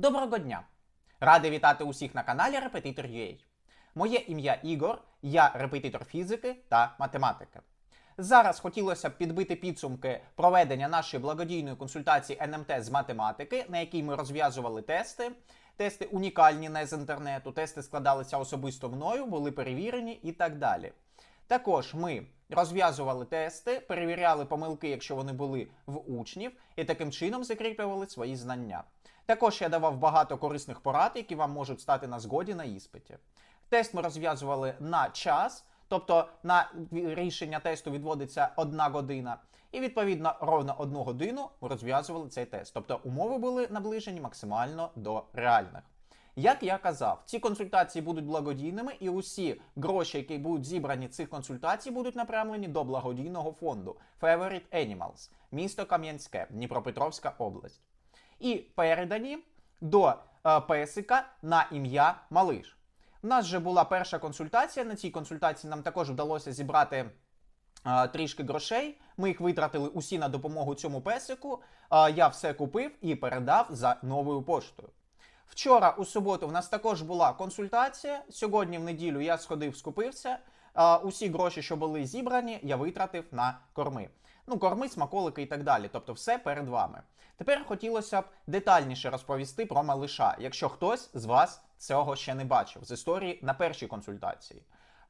Доброго дня! Радий вітати усіх на каналі Repetitor.ua. Моє ім'я Ігор, я репетитор фізики та математики. Зараз хотілося б підбити підсумки проведення нашої благодійної консультації НМТ з математики, на якій ми розв'язували тести. Тести унікальні не з інтернету, тести складалися особисто мною, були перевірені і так далі. Також ми розв'язували тести, перевіряли помилки, якщо вони були в учнів, і таким чином закріплювали свої знання. Також я давав багато корисних порад, які вам можуть стати на згоді на іспиті. Тест ми розв'язували на час, тобто на рішення тесту відводиться одна година. І відповідно ровно одну годину розв'язували цей тест. Тобто умови були наближені максимально до реальних. Як я казав, ці консультації будуть благодійними, і усі гроші, які будуть зібрані цих консультацій, будуть направлені до благодійного фонду Favorite Animals, місто Кам'янське, Дніпропетровська область. І передані до е, песика на ім'я Малиш. У нас вже була перша консультація. На цій консультації нам також вдалося зібрати е, трішки грошей. Ми їх витратили усі на допомогу цьому песику. Е, я все купив і передав за новою поштою. Вчора у суботу в нас також була консультація. Сьогодні в неділю я сходив, скупився. Усі гроші, що були зібрані, я витратив на корми. Ну, корми, смаколики і так далі. Тобто, все перед вами. Тепер хотілося б детальніше розповісти про малиша, якщо хтось з вас цього ще не бачив з історії на першій консультації.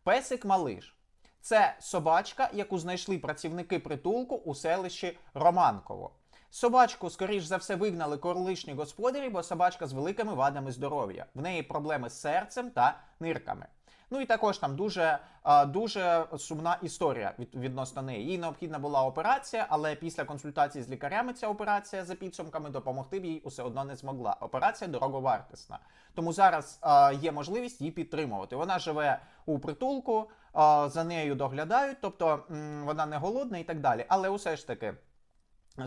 Песик малиш це собачка, яку знайшли працівники притулку у селищі Романково. Собачку, скоріш за все, вигнали колишні господарі, бо собачка з великими вадами здоров'я. В неї проблеми з серцем та нирками. Ну і також там дуже дуже сумна історія від, відносно неї. Їй необхідна була операція, але після консультації з лікарями ця операція за підсумками допомогти б їй усе одно не змогла. Операція дороговартісна. Тому зараз є можливість її підтримувати. Вона живе у притулку, за нею доглядають, тобто вона не голодна і так далі. Але усе ж таки.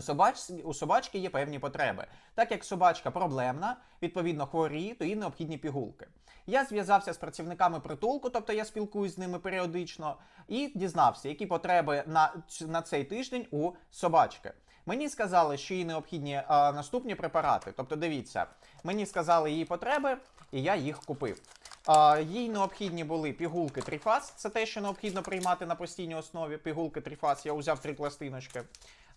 Собач... У собачки є певні потреби. Так як собачка проблемна, відповідно хворіє, то їй необхідні пігулки. Я зв'язався з працівниками притулку, тобто я спілкуюсь з ними періодично, і дізнався, які потреби на, на цей тиждень у собачки. Мені сказали, що їй необхідні а, наступні препарати. Тобто, дивіться, мені сказали її потреби, і я їх купив. А, їй необхідні були пігулки Тріфас, це те, що необхідно приймати на постійній основі. Пігулки Тріфас, я взяв три пластиночки.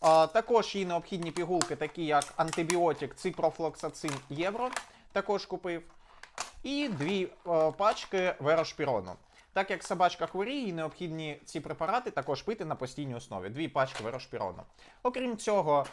Також їй необхідні пігулки, такі як антибіотик, ципрофлоксацин євро. Також купив. І дві е, пачки верошпірону. Так як собачка хворіє, їй необхідні ці препарати також пити на постійній основі. Дві пачки верошпірону. Окрім цього,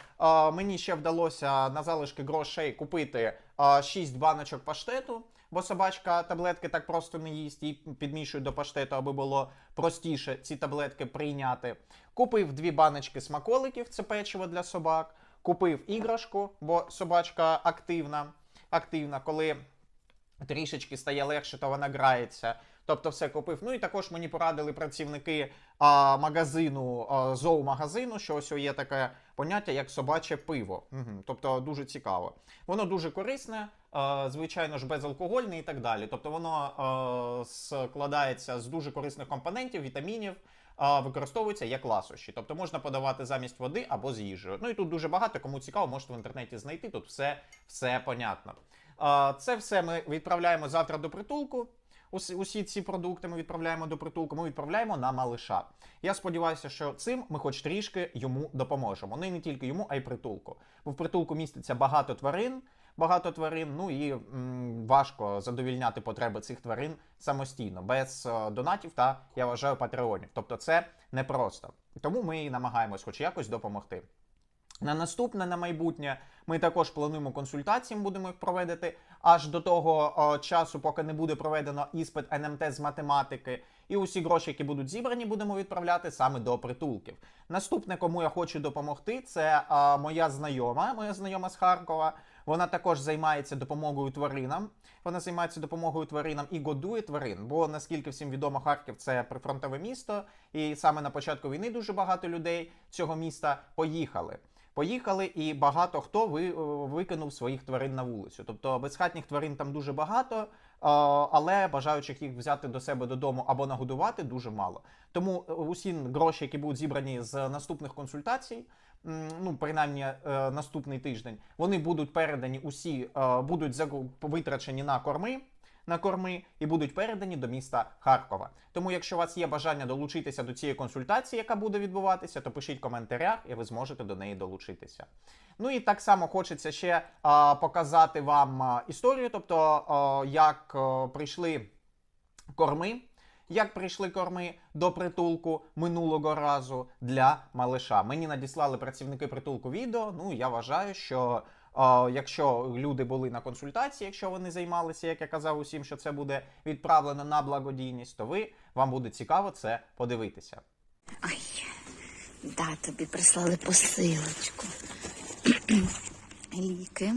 мені ще вдалося на залишки грошей купити е, 6 баночок паштету, бо собачка таблетки так просто не їсть, їй підмішують до паштету, аби було простіше ці таблетки прийняти. Купив дві баночки смаколиків, це печиво для собак. Купив іграшку, бо собачка активна. активна коли трішечки стає легше, то вона грається. Тобто все купив. Ну і також мені порадили працівники а, магазину, а, зоомагазину, що ось є таке поняття, як собаче пиво. Угу. Тобто дуже цікаво. Воно дуже корисне, а, звичайно ж, безалкогольне і так далі. Тобто воно а, складається з дуже корисних компонентів, вітамінів. а, Використовується як ласощі, тобто можна подавати замість води або з їжею. Ну і тут дуже багато, кому цікаво, можете в інтернеті знайти. Тут все, все понятно. Це все ми відправляємо завтра до притулку. Усі, усі ці продукти ми відправляємо до притулку, ми відправляємо на малиша. Я сподіваюся, що цим ми хоч трішки йому допоможемо. Ну і не тільки йому, а й притулку. Бо в притулку міститься багато тварин, багато тварин, ну і м, важко задовільняти потреби цих тварин самостійно, без е, донатів та, я вважаю, патреонів. Тобто це непросто. Тому ми і намагаємось хоч якось допомогти. На наступне на майбутнє ми також плануємо консультації, будемо їх проводити аж до того о, часу, поки не буде проведено іспит НМТ з математики. І усі гроші, які будуть зібрані, будемо відправляти саме до притулків. Наступне, кому я хочу допомогти, це о, моя знайома, моя знайома з Харкова. Вона також займається допомогою тваринам. Вона займається допомогою тваринам і годує тварин. Бо наскільки всім відомо, Харків це прифронтове місто, і саме на початку війни дуже багато людей цього міста поїхали. Поїхали, і багато хто е, викинув своїх тварин на вулицю. Тобто безхатніх тварин там дуже багато, е, але бажаючих їх взяти до себе додому або нагодувати дуже мало. Тому е, усі гроші, які будуть зібрані з наступних консультацій, ну принаймні наступний тиждень, вони будуть передані усі, будуть витрачені на корми. На корми і будуть передані до міста Харкова. Тому, якщо у вас є бажання долучитися до цієї консультації, яка буде відбуватися, то пишіть в коментарях, і ви зможете до неї долучитися. Ну і так само хочеться ще а, показати вам історію, тобто а, як а, прийшли корми. Як прийшли корми до притулку минулого разу для малиша? Мені надіслали працівники притулку відео. Ну я вважаю, що якщо люди були на консультації, якщо вони займалися, як я казав усім, що це буде відправлено на благодійність, то ви вам буде цікаво це подивитися. Ай, да, тобі прислали посилочку. Ліки.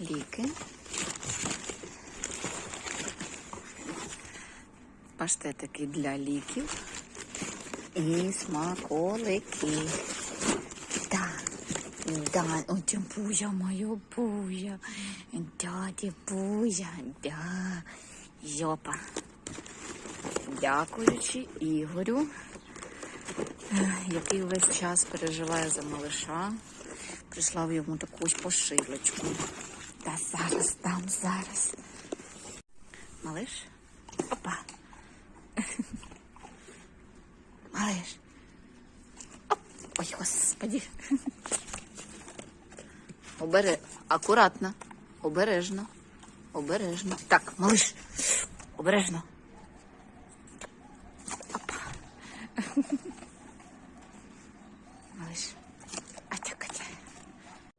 Ліки. Паштетики для ліків. І смаколики. Да. Да, очень пузя моя пузя. Дяді пузя, да. Йопа. Дякуючи Ігорю, який весь час переживає за малиша, прислав йому таку ось пошилочку. Та зараз дам зараз. Малиш? Опа. Малиш. Оп. Ой, господи. Обере... Акуратно. Обережно. Обережно. Так, малиш. Обережно. Малиш.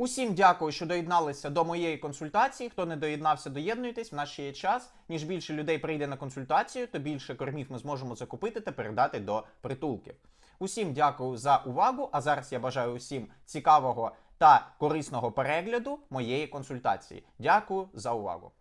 Усім дякую, що доєдналися до моєї консультації. Хто не доєднався, доєднуйтесь. В нас ще є час. Ніж більше людей прийде на консультацію, то більше кормів ми зможемо закупити та передати до притулків. Усім дякую за увагу. А зараз я бажаю усім цікавого та корисного перегляду моєї консультації. Дякую за увагу.